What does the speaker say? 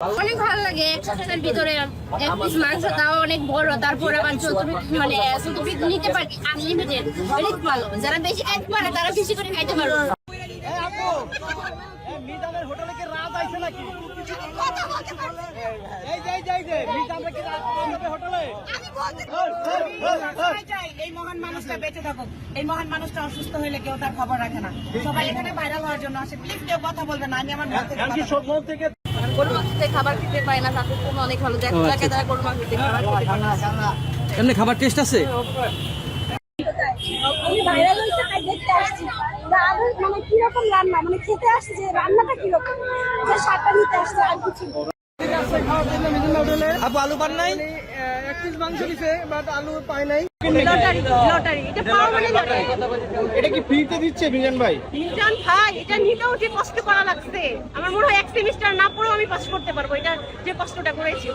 অনেক ভালো লাগে। একশো ভিতরে এক পিস মাংস তাও অনেক বড়। তারপর আবার চতুর্থ মানে চতুর্থ নিতে পারি আনলিমিটেড অনেক ভালো। যারা বেশি খাইতে পারে তারা বেশি করে খাইতে নাকি? এই মহান মানুষটা বেঁচে থাকুক। এই মহান মানুষটা অসুস্থ হইলে কেউ তার খবর রাখে না। সবাই এখানে ভাইরাল হওয়ার জন্য আসে। প্লিজ কেউ কথা বলবে না। আমি আমার থেকে গরু মাংসতে খাবার খেতে পায় না তাদের জন্য অনেক ভালো দেখ তারা গরু মাংস খাবার খেতে পারে না। এমনি খাবার টেস্ট আছে? আমি ভাইরাল হয়েছে তাই দেখতে আসছি। মানে কীরকম রান্না? মানে খেতে আসছে রান্নাটা কীরকম? যে নিতে আসছে আর কিছু না। আপু আলু পান নাই? এক পিস মাংস দিছে বাট আলু পাই নাই লটারি লটারি এটা পাওয়া মানে লটারি এটা কি ফ্রিতে দিচ্ছে মিজান ভাই? মিজান ভাই এটা নিতেও যে কষ্ট করা লাগছে। আমার মনে হয় এক সেমিস্টার না পড়েও আমি পাস করতে পারব। এটা যে কষ্টটা করেছি।